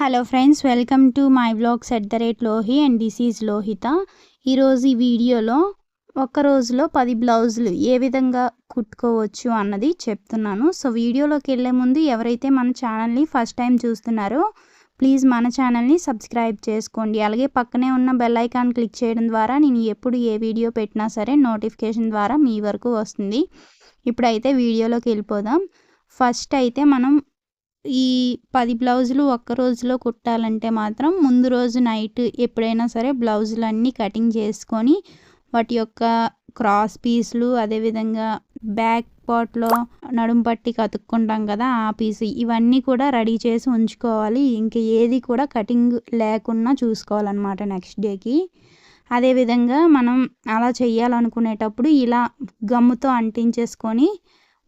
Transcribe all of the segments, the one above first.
Hello friends welcome to my blogs at the rate Lohi and this is Lohitha ఈరోజు ఈ వీడియోలో ఒక్క రోజులో పది బ్లౌజులు ఏ విధంగా కుట్టుకోవచ్చు అన్నది చెప్తున్నాను. సో వీడియోలోకి వెళ్ళే ముందు ఎవరైతే మన ఛానల్ని ఫస్ట్ టైం చూస్తున్నారో ప్లీజ్ మన ఛానల్ని సబ్స్క్రైబ్ చేసుకోండి. అలాగే పక్కనే ఉన్న బెల్ ఐకాన్ క్లిక్ చేయడం ద్వారా నేను ఎప్పుడు ఏ వీడియో పెట్టినా సరే నోటిఫికేషన్ ద్వారా మీ వరకు వస్తుంది. ఇప్పుడైతే వీడియోలోకి వెళ్ళిపోదాం. ఫస్ట్ అయితే మనం ఈ పది బ్లౌజులు ఒక్క రోజులో కుట్టాలంటే మాత్రం ముందు రోజు నైట్ ఎప్పుడైనా సరే బ్లౌజులు అన్నీ కటింగ్ చేసుకొని వాటి యొక్క క్రాస్ పీసులు అదేవిధంగా బ్యాక్ పార్ట్లో నడుము పట్టి కతుక్కుంటాం కదా ఆ పీస్ ఇవన్నీ కూడా రెడీ చేసి ఉంచుకోవాలి. ఇంకా ఏది కూడా కటింగ్ లేకుండా చూసుకోవాలన్నమాట నెక్స్ట్ డేకి. అదేవిధంగా మనం అలా చేయాలనుకునేటప్పుడు ఇలా గమ్ముతో అంటించేసుకొని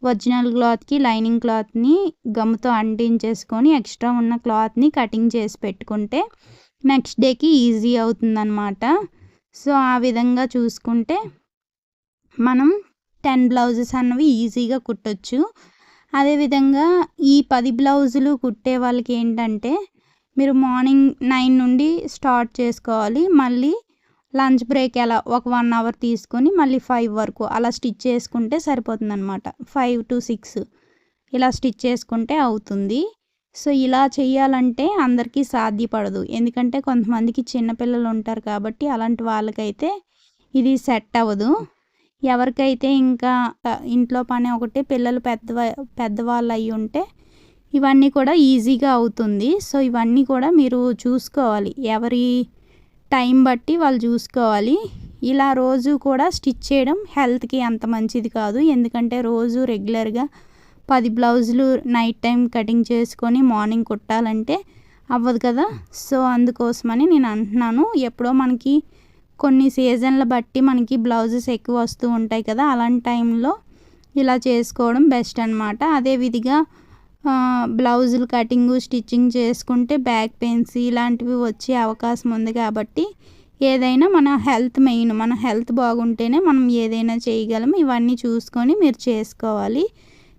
ఒరిజినల్ క్లాత్కి లైనింగ్ క్లాత్ని గమ్ముతో అంటించేసుకొని ఎక్స్ట్రా ఉన్న క్లాత్ని కటింగ్ చేసి పెట్టుకుంటే నెక్స్ట్ డేకి ఈజీ అవుతుందన్నమాట. సో ఆ విధంగా చూసుకుంటే మనం టెన్ బ్లౌజెస్ అన్నవి ఈజీగా కుట్టచ్చు. అదేవిధంగా ఈ పది బ్లౌజులు కుట్టే వాళ్ళకి ఏంటంటే మీరు మార్నింగ్ నైన్ నుండి స్టార్ట్ చేసుకోవాలి. మళ్ళీ లంచ్ బ్రేక్ ఎలా ఒక వన్ అవర్ తీసుకొని మళ్ళీ ఫైవ్ వరకు అలా స్టిచ్ చేసుకుంటే సరిపోతుంది అనమాట ఫైవ్ టు సిక్స్ ఇలా స్టిచ్ చేసుకుంటే అవుతుంది. సో ఇలా చేయాలంటే అందరికీ సాధ్యపడదు. ఎందుకంటే కొంతమందికి చిన్నపిల్లలు ఉంటారు కాబట్టి అలాంటి వాళ్ళకైతే ఇది సెట్ అవ్వదు. ఎవరికైతే ఇంకా ఇంట్లో పని ఒకటి పిల్లలు పెద్ద పెద్దవాళ్ళు అయి ఉంటే ఇవన్నీ కూడా ఈజీగా అవుతుంది. సో ఇవన్నీ కూడా మీరు చూసుకోవాలి. ఎవరి టైం బట్టి వాళ్ళు చూసుకోవాలి. ఇలా రోజు కూడా స్టిచ్ చేయడం హెల్త్కి అంత మంచిది కాదు. ఎందుకంటే రోజు రెగ్యులర్గా పది బ్లౌజులు నైట్ టైం కటింగ్ చేసుకొని మార్నింగ్ కుట్టాలంటే అవ్వదు కదా. సో అందుకోసమని నేను అంటున్నాను. ఎప్పుడో మనకి కొన్ని సీజన్ల బట్టి మనకి బ్లౌజెస్ ఎక్కువ వస్తూ ఉంటాయి కదా. అలాంటి టైంలో ఇలా చేసుకోవడం బెస్ట్ అనమాట అదే విధిగా బ్లౌజులు కటింగ్ స్టిచ్చింగ్ చేసుకుంటే బ్యాక్ పెయిన్స్ ఇలాంటివి వచ్చే అవకాశం ఉంది కాబట్టి ఏదైనా మన హెల్త్ మెయిన్ మన హెల్త్ బాగుంటేనే మనం ఏదైనా చేయగలం. ఇవన్నీ చూసుకొని మీరు చేసుకోవాలి.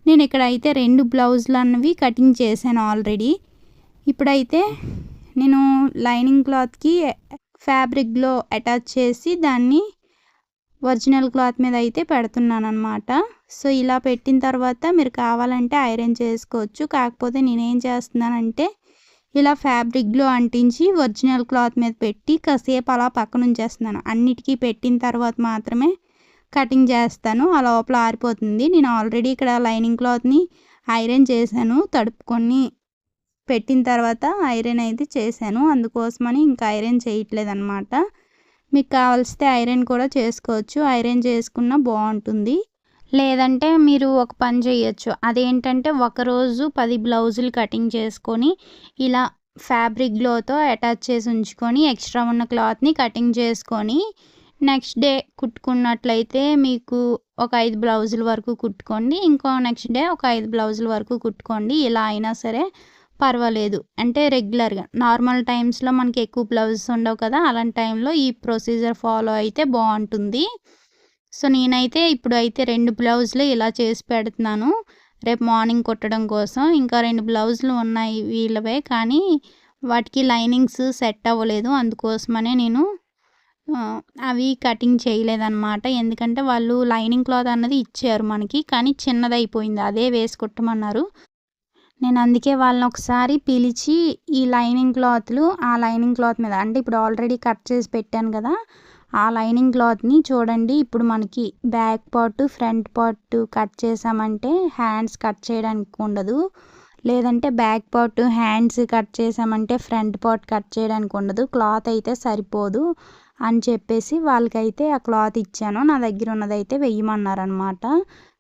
నేను ఇక్కడ అయితే రెండు బ్లౌజులు అన్నవి కటింగ్ చేశాను ఆల్రెడీ. ఇప్పుడైతే నేను లైనింగ్ క్లాత్కి ఫ్యాబ్రిక్లో అటాచ్ చేసి దాన్ని ఒరిజినల్ క్లాత్ మీద అయితే పెడుతున్నాను అనమాట సో ఇలా పెట్టిన తర్వాత మీరు కావాలంటే ఐరన్ చేసుకోవచ్చు. కాకపోతే నేనేం చేస్తున్నానంటే ఇలా ఫ్యాబ్రిక్లో అంటించి ఒరిజినల్ క్లాత్ మీద పెట్టి కాసేపు అలా పక్కన ఉంచేస్తున్నాను అన్నిటికీ పెట్టిన తర్వాత మాత్రమే కటింగ్ చేస్తాను. ఆ లోపల ఆరిపోతుంది. నేను ఆల్రెడీ ఇక్కడ లైనింగ్ క్లాత్ని ఐరన్ చేశాను. తడుపుకొని పెట్టిన తర్వాత ఐరన్ అయితే చేశాను. అందుకోసమని ఇంకా ఐరన్ చేయట్లేదు అనమాట మీకు కావాల్సితే ఐరన్ కూడా చేసుకోవచ్చు. ఐరన్ చేసుకున్న బాగుంటుంది. లేదంటే మీరు ఒక పని చేయొచ్చు. అదేంటంటే ఒకరోజు పది బ్లౌజులు కటింగ్ చేసుకొని ఇలా ఫ్యాబ్రిక్ గ్లోతో అటాచ్ చేసి ఉంచుకొని ఎక్స్ట్రా ఉన్న క్లాత్ని కటింగ్ చేసుకొని నెక్స్ట్ డే కుట్టుకున్నట్లయితే మీకు ఒక ఐదు బ్లౌజుల వరకు కుట్టుకోండి. ఇంకో నెక్స్ట్ డే ఒక ఐదు బ్లౌజుల వరకు కుట్టుకోండి. ఇలా అయినా సరే పర్వాలేదు. అంటే రెగ్యులర్గా. నార్మల్ టైమ్స్లో మనకి ఎక్కువ బ్లౌజెస్ ఉండవు కదా అలాంటి టైంలో ఈ ప్రొసీజర్ ఫాలో అయితే బాగుంటుంది. సో నేనైతే ఇప్పుడు అయితే రెండు బ్లౌజులు ఇలా చేసి పెడుతున్నాను. రేపు మార్నింగ్ కుట్టడం కోసం. ఇంకా రెండు బ్లౌజులు ఉన్నాయి వీళ్ళవే కానీ వాటికి లైనింగ్స్ సెట్ అవ్వలేదు. అందుకోసమనే నేను అవి కటింగ్ చేయలేదన్నమాట. ఎందుకంటే వాళ్ళు లైనింగ్ క్లాత్ అన్నది ఇచ్చారు మనకి కానీ చిన్నదైపోయింది. అదే వేసి కుట్టమన్నారు. నేను అందుకే వాళ్ళని ఒకసారి పిలిచి ఈ లైనింగ్ క్లాత్లు ఆ లైనింగ్ క్లాత్ మీద అంటే ఇప్పుడు ఆల్రెడీ కట్ చేసి పెట్టాను కదా ఆ లైనింగ్ క్లాత్ని చూడండి. ఇప్పుడు మనకి back part front part cut చేసామంటే హ్యాండ్స్ కట్ చేయడానికి ఉండదు. లేదంటే బ్యాక్ పార్ట్ హ్యాండ్స్ కట్ చేసామంటే ఫ్రంట్ పార్ట్ కట్ చేయడానికి ఉండదు. క్లాత్ అయితే సరిపోదు అని చెప్పేసి వాళ్ళకైతే ఆ క్లాత్ ఇచ్చాను. నా దగ్గర ఉన్నదైతే వెయ్యమన్నారనమాట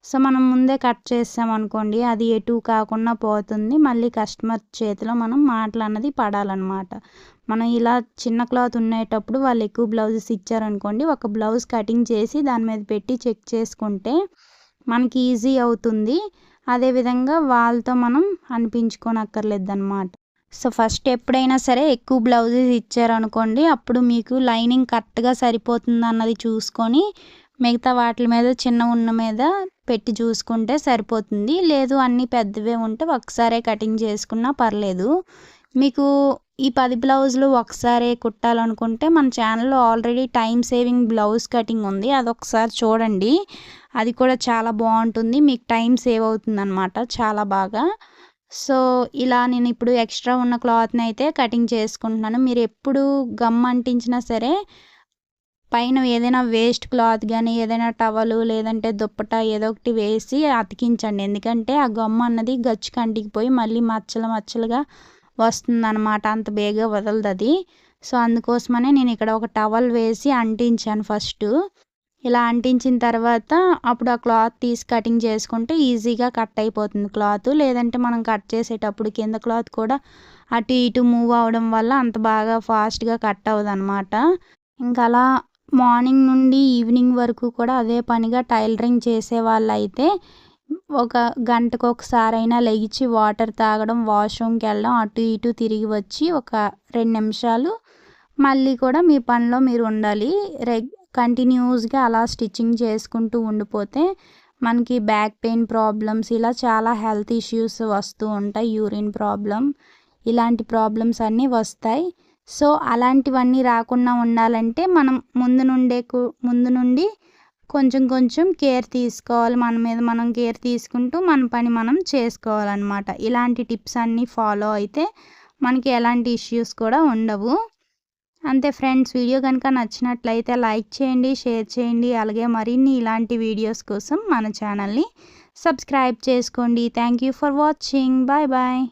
సో మనం ముందే కట్ చేసామనుకోండి అది ఎటు కాకుండా పోతుంది. మళ్ళీ కస్టమర్ చేతిలో మనం మాటలు అన్నది పడాలన్నమాట. మనం ఇలా చిన్న క్లాత్ ఉండేటప్పుడు వాళ్ళు ఎక్కువ బ్లౌజెస్ ఇచ్చారనుకోండి ఒక బ్లౌజ్ కటింగ్ చేసి దాని మీద పెట్టి చెక్ చేసుకుంటే మనకి ఈజీ అవుతుంది. అదేవిధంగా వాళ్ళతో మనం అనిపించుకోనక్కర్లేదు అనమాట సో ఫస్ట్ ఎప్పుడైనా సరే ఎక్కువ బ్లౌజెస్ ఇచ్చారనుకోండి అప్పుడు మీకు లైనింగ్ కరెక్ట్గా సరిపోతుంది అన్నది చూసుకొని మిగతా వాటి మీద చిన్న ఉన్న మీద పెట్టి చూసుకుంటే సరిపోతుంది. లేదు అన్నీ పెద్దవే ఉంటే ఒకసారే కటింగ్ చేసుకున్నా పర్లేదు. మీకు ఈ పది బ్లౌజులు ఒకసారి కుట్టాలనుకుంటే మన ఛానల్లో already time saving blouse cutting ఉంది. అది ఒకసారి చూడండి. అది కూడా చాలా బాగుంటుంది. మీకు టైం సేవ్ అవుతుందన్నమాట చాలా బాగా. సో ఇలా నేను ఇప్పుడు ఎక్స్ట్రా ఉన్న క్లాత్ని అయితే కటింగ్ చేసుకుంటున్నాను. మీరు ఎప్పుడు గమ్ అంటించినా సరే పైన ఏదైనా వేస్ట్ క్లాత్ కానీ ఏదైనా టవలు లేదంటే దుప్పట ఏదో ఒకటి వేసి అతికించండి. ఎందుకంటే ఆ గమ్మ అన్నది గచ్చు కంటికిపోయి మళ్ళీ మచ్చలు మచ్చలుగా వస్తుందన్నమాట. అంత బేగా వదలదు అది. సో అందుకోసమనే నేను ఇక్కడ ఒక టవల్ వేసి అంటించాను ఫస్ట్ ఇలా అంటించిన తర్వాత అప్పుడు ఆ క్లాత్ తీసి కటింగ్ చేసుకుంటే ఈజీగా కట్ అయిపోతుంది క్లాత్ లేదంటే మనం కట్ చేసేటప్పుడు కింద క్లాత్ కూడా అటు ఇటు మూవ్ అవడం వల్ల అంత బాగా ఫాస్ట్గా కట్ అవ్వదు అనమాట ఇంకా అలా మార్నింగ్ నుండి ఈవినింగ్ వరకు కూడా అదే పనిగా టైలరింగ్ చేసే వాళ్ళు అయితే ఒక గంటకు ఒకసారైనా లెగిచి వాటర్ తాగడం వాష్రూమ్కి వెళ్ళడం అటు ఇటు తిరిగి వచ్చి ఒక రెండు నిమిషాలు మళ్ళీ కూడా మీ పనిలో మీరు ఉండాలి. రెగ్ కంటిన్యూస్గా అలా స్టిచ్చింగ్ చేసుకుంటూ ఉండిపోతే మనకి బ్యాక్ పెయిన్ ప్రాబ్లమ్స్ ఇలా చాలా హెల్త్ ఇష్యూస్ వస్తూ ఉంటాయి యూరిన్ ప్రాబ్లం ఇలాంటి ప్రాబ్లమ్స్ అన్నీ వస్తాయి. సో అలాంటివన్నీ రాకుండా ఉండాలంటే మనం ముందు నుండే ముందు నుండి కొంచెం కొంచెం కేర్ తీసుకోవాలి. మన మీద మనం కేర్ తీసుకుంటూ మన పని మనం చేసుకోవాలన్నమాట. ఇలాంటి టిప్స్ అన్నీ ఫాలో అయితే మనకి ఎలాంటి ఇష్యూస్ కూడా ఉండవు. అంతే ఫ్రెండ్స్ వీడియో కనుక నచ్చినట్లయితే లైక్ చేయండి షేర్ చేయండి. అలాగే మరిన్ని ఇలాంటి వీడియోస్ కోసం మన ఛానల్ని సబ్స్క్రైబ్ చేసుకోండి. Thank you for watching. Bye bye.